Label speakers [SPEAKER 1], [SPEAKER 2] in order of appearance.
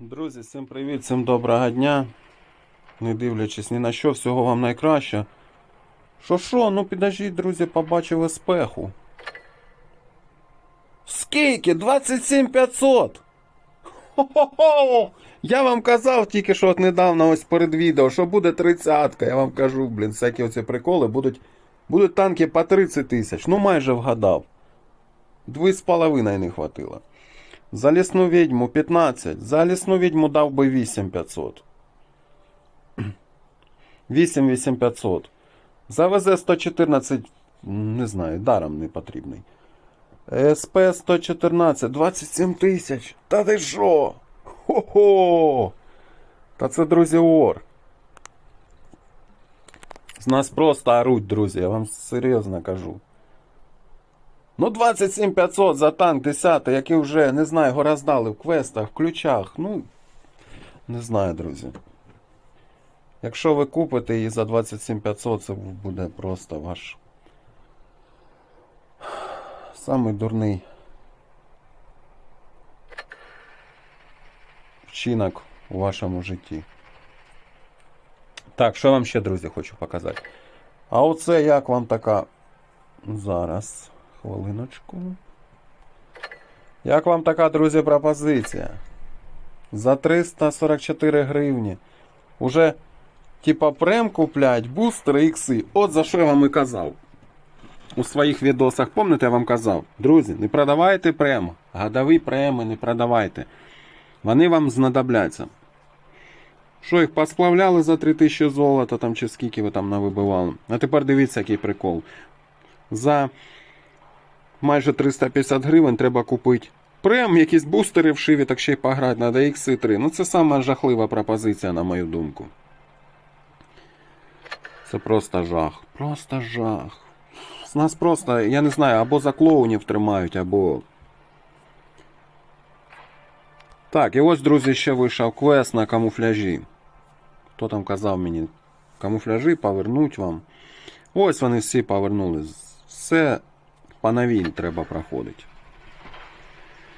[SPEAKER 1] Друзі, всім привіт, всім доброго дня. Не дивлячись ні на що, всього вам найкраще. Що що, ну підождіть, друзі, побачив еспеху. Скільки? 27 500! Хо-хо-хо! Я вам казав тільки що от недавно ось перед відео, що буде тридцятка. Я вам кажу, блін, всякі оці приколи будуть, будуть танки по 30 тисяч. Ну майже вгадав. Дві з половиною не хватило. За лісну відьму 15. За лісну відьму дав би 8500. 8500. За ВЗ 114, не знаю, даром не потрібний. СП 114, 27 тисяч. Та ти що? Хо-хо! Та це, друзі, ор. З нас просто оруть, друзі, я вам серйозно кажу. Ну, 27 500 за танк 10, який вже, не знаю, його роздали в квестах, в ключах. Ну, не знаю, друзі. Якщо ви купите її за 27 500, це буде просто ваш самий дурний вчинок у вашому житті. Так, що вам ще, друзі, хочу показати. А оце як вам така. Зараз. Хвилиночку. Як вам така, друзі, пропозиція? За 344 гривні. Уже, типа, прем куплять, бустери ікси. От за що я вам і казав. У своїх відосах, пам'ятаєте, я вам казав, друзі, не продавайте прем. Годові преми не продавайте. Вони вам знадобляться. Що їх посплавляли за 3000 золота там чи скільки ви там навибивали. А тепер дивіться, який прикол. За майже 350 гривень треба купити. Прем, якісь бустери вшиві, так ще й пограти треба X3. Ну це сама жахлива пропозиція, на мою думку. Це просто жах. Просто жах. З нас просто, я не знаю, або за клоунів тримають, або. Так, і ось, друзі, ще вийшов квест на камуфляжі. Хто там казав мені? Камуфляжі повернуть вам. Ось вони всі повернули. Все по новій треба проходити.